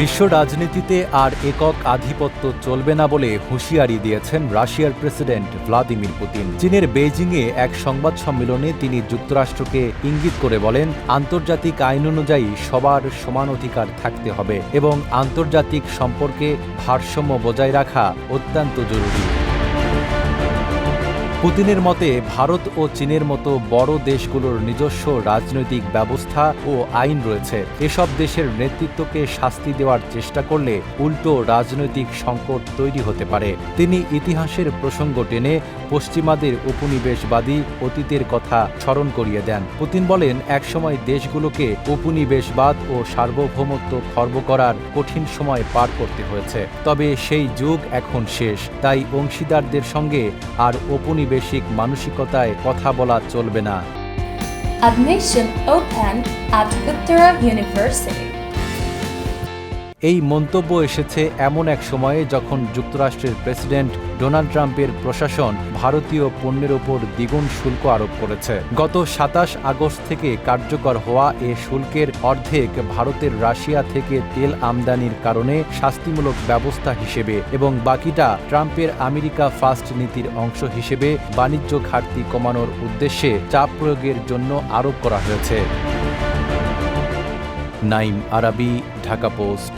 বিশ্ব রাজনীতিতে আর একক আধিপত্য চলবে না বলে হুঁশিয়ারি দিয়েছেন রাশিয়ার প্রেসিডেন্ট ভ্লাদিমির পুতিন। চীনের বেইজিংয়ে এক সংবাদ সম্মেলনে তিনি যুক্তরাষ্ট্রকে ইঙ্গিত করে বলেন, আন্তর্জাতিক আইন অনুযায়ী সবার সমান অধিকার থাকতে হবে এবং আন্তর্জাতিক সম্পর্কে ভারসাম্য বজায় রাখা অত্যন্ত জরুরি। পুতিনের মতে, ভারত ও চীনের মতো বড় দেশগুলোর নিজস্ব রাজনৈতিক ব্যবস্থা ও আইন রয়েছে। এসব দেশের নেতৃত্বকে শাস্তি দেওয়ার চেষ্টা করলে উল্টো রাজনৈতিক সংকট তৈরি হতে পারে। তিনি ইতিহাসের প্রসঙ্গ টেনে পশ্চিমাদের উপনিবেশবাদী অতীতের কথা স্মরণ করিয়ে দেন। পুতিন বলেন, একসময় দেশগুলোকে উপনিবেশবাদ ও সার্বভৌমত্ব খর্ব করার কঠিন সময় পার করতে হয়েছে। তবে সেই যুগ এখন শেষ। তাই অংশীদারদের সঙ্গে আর উপনিবেশিক মানসিকতায় কথা বলা চলবে না Admission open at Uttara University. এই মন্তব্য এসেছে এমন এক সময়ে যখন যুক্তরাষ্ট্রের প্রেসিডেন্ট ডোনাল্ড ট্রাম্পের প্রশাসন ভারতীয় পণ্যের ওপর দ্বিগুণ শুল্ক আরোপ করেছে। গত সাতাশ আগস্ট থেকে কার্যকর হওয়া এ শুল্কের অর্ধেক ভারতের রাশিয়া থেকে তেল আমদানির কারণে শাস্তিমূলক ব্যবস্থা হিসেবে এবং বাকিটা ট্রাম্পের আমেরিকা ফার্স্ট নীতির অংশ হিসেবে বাণিজ্য ঘাটতি কমানোর উদ্দেশ্যে চাপ প্রয়োগের জন্য আরোপ করা হয়েছে। নাইম আরাবি, ঢাকা পোস্ট।